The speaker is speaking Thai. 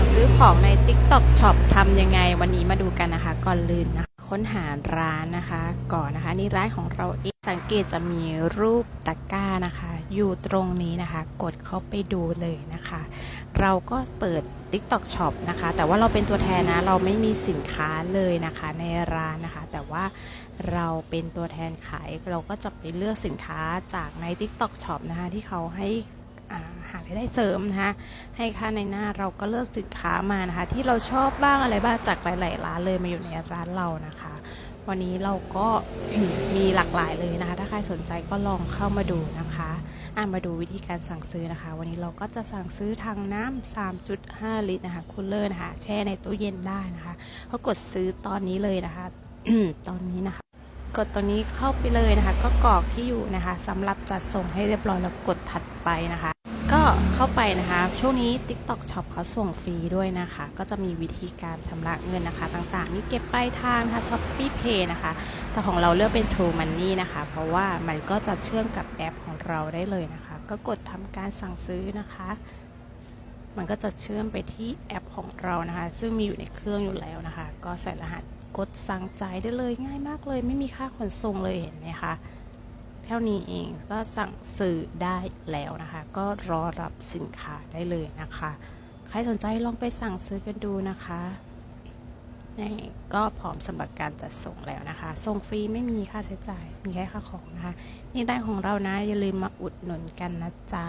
สั่งซื้อของใน TikTok Shop ทำยังไงวันนี้มาดูกันนะคะ ก่อนลืนนะค้นหาร้านนะคะ ก่อนนะคะนี่ร้านของเราเองสังเกตจะมีรูปตะกร้านะคะ อยู่ตรงนี้นะคะ กดเข้าไปดูเลยนะคะ เราก็เปิด TikTok Shop นะคะ แต่ว่าเราเป็นตัวแทนนะ เราไม่มีสินค้าเลยนะคะในร้านนะคะ แต่ว่าเราเป็นตัวแทนขายเราก็จะไปเลือกสินค้าจากใน TikTok Shop นะคะที่เขาให้ หารายได้เสริมนะคะให้ค่าในหน้าเราก็เลือกสินค้ามานะคะ ที่เราชอบบ้างอะไรบ้างจากหลาย ๆ ร้านเลยมาอยู่ในร้านเรานะคะ วันนี้เราก็มีหลากหลายเลยนะคะ ถ้าใครสนใจก็ลองเข้ามาดูนะคะอะมาดูวิธีการสั่งซื้อนะคะ วันนี้เราก็จะสั่งซื้อทางน้ำ3.5 ลิตรนะคะคูลเลอร์นะคะแช่ในตู้เย็นได้นะคะก็กดซื้อตอนนี้เลยนะคะตอนนี้นะคะกดตัวนี้เข้าไปเลยนะคะ ก็กรอกที่อยู่นะคะสำหรับจัดส่งให้เรียบร้อยแล้วกดถัดไปนะคะ ก็เข้าไปนะคะ ช่วงนี้ TikTok Shop เขาส่งฟรีด้วยนะคะ ก็จะมีวิธีการชำระเงินนะคะ ต่างๆ มีเก็บปลายทางนะคะ Shopee Pay นะคะ แต่ของเราเลือกเป็น True Money นะคะ เพราะว่ามันก็จะเชื่อมกับแอปของเราได้เลยนะคะ ก็กดทำการสั่งซื้อนะคะ มันก็จะเชื่อมไปที่แอปของเรานะคะ ซึ่งมีอยู่ในเครื่องอยู่แล้วนะคะ ก็ใส่รหัสกดสั่งจ่ายได้เลยง่ายมากเลย ไม่มีค่าขนส่งเลยเห็นไหมคะ ท่านี้เองก็สั่งซื้อได้แล้วนะคะ ก็รอรับสินค้าได้เลยนะคะ ใครสนใจลองไปสั่งซื้อกันดูนะคะนี่ก็พร้อมสำหรับการจัดส่งแล้วนะคะ ส่งฟรีไม่มีค่าใช้จ่าย มีแค่ค่าของนะคะ นี่ได้ของเรานะ อย่าลืมมาอุดหนุนกันนะจ๊ะ